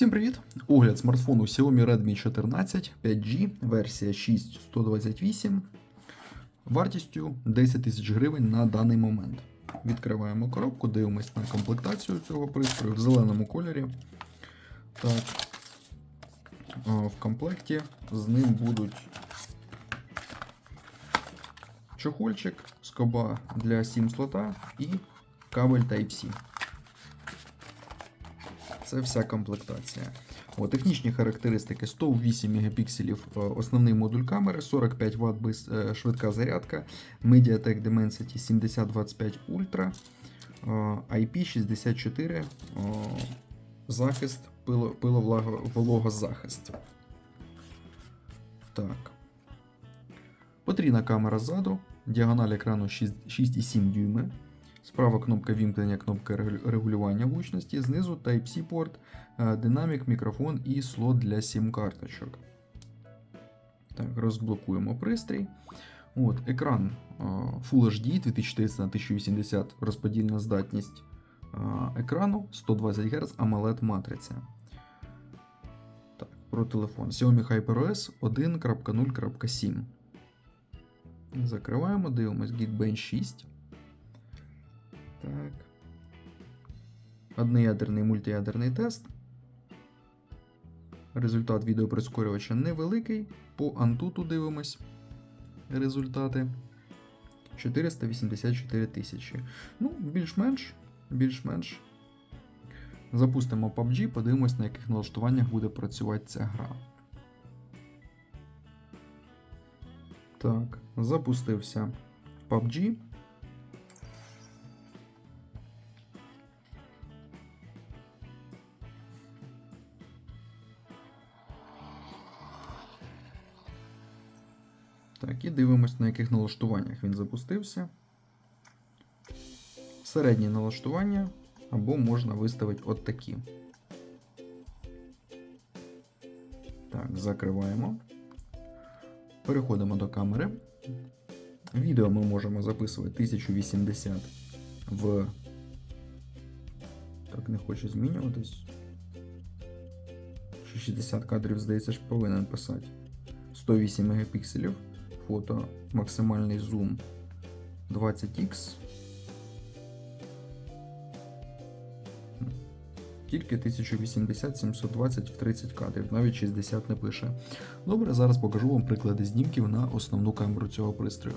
Всім привіт! Огляд смартфону Xiaomi Redmi 14 5G, версія 6128, вартістю 10 тисяч гривень на даний момент. Відкриваємо коробку, дивимось на комплектацію цього пристрою в зеленому кольорі. Так. В комплекті з ним будуть чохольчик, скоба для SIM слота і кабель Type-C. Це вся комплектація. О, технічні характеристики: 108 мегапікселів е, основний модуль камери, 45 Вт без, е, швидка зарядка, MediaTek Dimensity 7025 Ultra, е, IP64, е, захист, пило, пиловологозахист. Так. Потрійна камера ззаду, діагональ екрану 6,7 дюйми. Справа кнопка вімкнення, кнопка регулювання гучності, знизу Type-C порт, е, динамік, мікрофон і слот для SIM-карточок. Так, розблокуємо пристрій. От, екран е, Full HD 2400 на 1080 розподільна здатність е, екрану 120 Гц AMOLED матриця. Так, про телефон. Xiaomi HyperOS 1.0.7. Закриваємо, дивимось Geekbench 6. Одноядерний мультиядерний тест. Результат відеоприскорювача невеликий. По антуту дивимось результати. 484 тисячі. Ну, більш-менш. Більш-менш. Запустимо PUBG, подивимось, на яких налаштуваннях буде працювати ця гра. Так, запустився PUBG. Так, і дивимось, на яких налаштуваннях він запустився. Середні налаштування або можна виставити от такі. Так, закриваємо. Переходимо до камери. Відео ми можемо записувати 1080 в. Так, не хоче змінюватись. 60 кадрів, здається, ж повинен писати. 108 мегапікселів. Фото максимальний зум 20x. Тільки 1080 720 в 30 кадрів, навіть 60 не пише. Добре, зараз покажу вам приклади знімків на основну камеру цього пристрою.